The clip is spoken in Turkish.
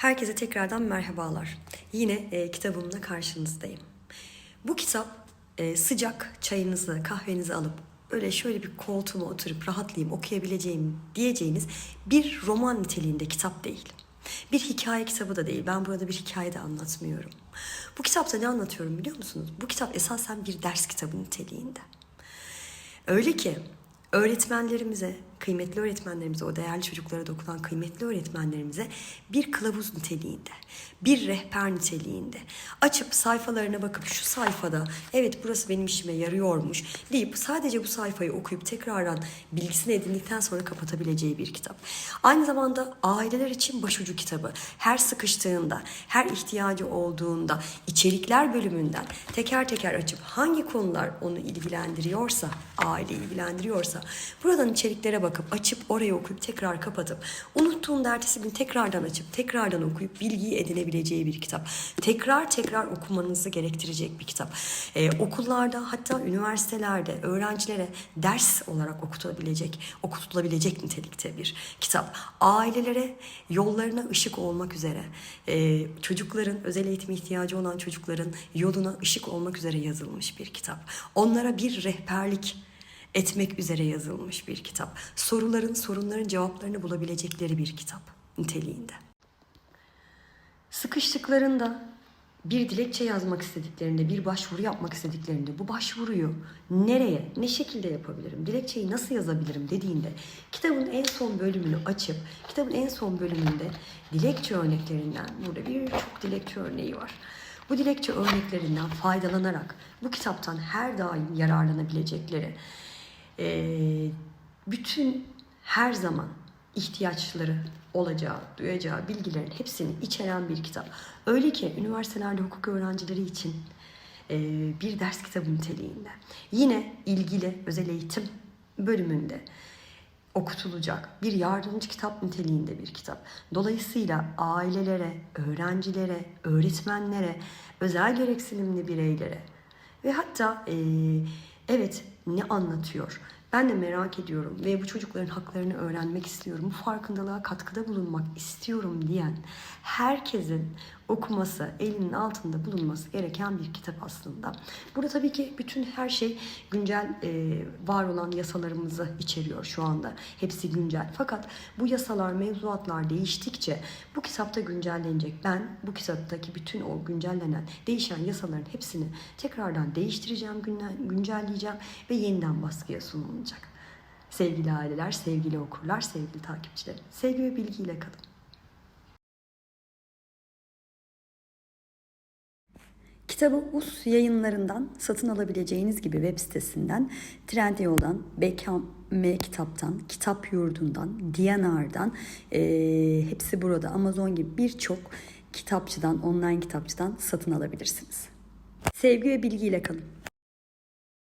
Herkese tekrardan merhabalar. Yine e, kitabımla karşınızdayım. Bu kitap e, sıcak çayınızı, kahvenizi alıp öyle şöyle bir koltuğuma oturup rahatlayayım, okuyabileceğim diyeceğiniz bir roman niteliğinde kitap değil. Bir hikaye kitabı da değil. Ben burada bir hikaye de anlatmıyorum. Bu kitapta ne anlatıyorum biliyor musunuz? Bu kitap esasen bir ders kitabı niteliğinde. Öyle ki öğretmenlerimize, kıymetli öğretmenlerimize, o değerli çocuklara dokunan kıymetli öğretmenlerimize bir kılavuz niteliğinde, bir rehber niteliğinde açıp sayfalarına bakıp şu sayfada evet burası benim işime yarıyormuş deyip sadece bu sayfayı okuyup tekrardan bilgisini edindikten sonra kapatabileceği bir kitap. Aynı zamanda aileler için başucu kitabı. Her sıkıştığında, her ihtiyacı olduğunda içerikler bölümünden teker teker açıp hangi konular onu ilgilendiriyorsa, aile ilgilendiriyorsa buradan içeriklere bakıp açıp orayı okuyup tekrar kapatıp unuttuğunda ertesi gün tekrardan açıp tekrardan okuyup bilgiyi edinebileceği bir kitap. Tekrar tekrar okumanızı gerektirecek bir kitap. Ee, okullarda hatta üniversitelerde öğrencilere ders olarak okutabilecek, okutulabilecek nitelikte bir kitap. Ailelere yollarına ışık olmak üzere, e, çocukların, özel eğitim ihtiyacı olan çocukların yoluna ışık olmak üzere yazılmış bir kitap. Onlara bir rehberlik etmek üzere yazılmış bir kitap. Soruların, sorunların cevaplarını bulabilecekleri bir kitap niteliğinde. Sıkıştıklarında bir dilekçe yazmak istediklerinde, bir başvuru yapmak istediklerinde bu başvuruyu nereye, ne şekilde yapabilirim, dilekçeyi nasıl yazabilirim dediğinde kitabın en son bölümünü açıp kitabın en son bölümünde dilekçe örneklerinden, burada birçok dilekçe örneği var. Bu dilekçe örneklerinden faydalanarak bu kitaptan her daim yararlanabilecekleri, bütün her zaman ihtiyaçları olacağı, duyacağı bilgilerin hepsini içeren bir kitap. Öyle ki üniversitelerde hukuk öğrencileri için eee, bir ders kitabı niteliğinde. Yine ilgili özel eğitim bölümünde okutulacak bir yardımcı kitap niteliğinde bir kitap. Dolayısıyla ailelere, öğrencilere, öğretmenlere, özel gereksinimli bireylere ve hatta eee, evet ne anlatıyor? Ben de merak ediyorum ve bu çocukların haklarını öğrenmek istiyorum. Bu farkındalığa katkıda bulunmak istiyorum diyen herkesin okuması, elinin altında bulunması gereken bir kitap aslında. Burada tabii ki bütün her şey güncel e, var olan yasalarımızı içeriyor şu anda. Hepsi güncel. Fakat bu yasalar, mevzuatlar değiştikçe bu kitapta güncellenecek. Ben bu kitaptaki bütün o güncellenen, değişen yasaların hepsini tekrardan değiştireceğim, güncelleyeceğim ve yeniden baskıya sunulacak. Sevgili aileler, sevgili okurlar, sevgili takipçiler. Sevgi ve bilgiyle kalın. Kitabı US yayınlarından satın alabileceğiniz gibi web sitesinden, Trendyol'dan, BKM Kitap'tan, Kitap Yurdu'ndan, DNR'dan, eee, hepsi burada Amazon gibi birçok kitapçıdan, online kitapçıdan satın alabilirsiniz. Sevgi ve bilgiyle kalın.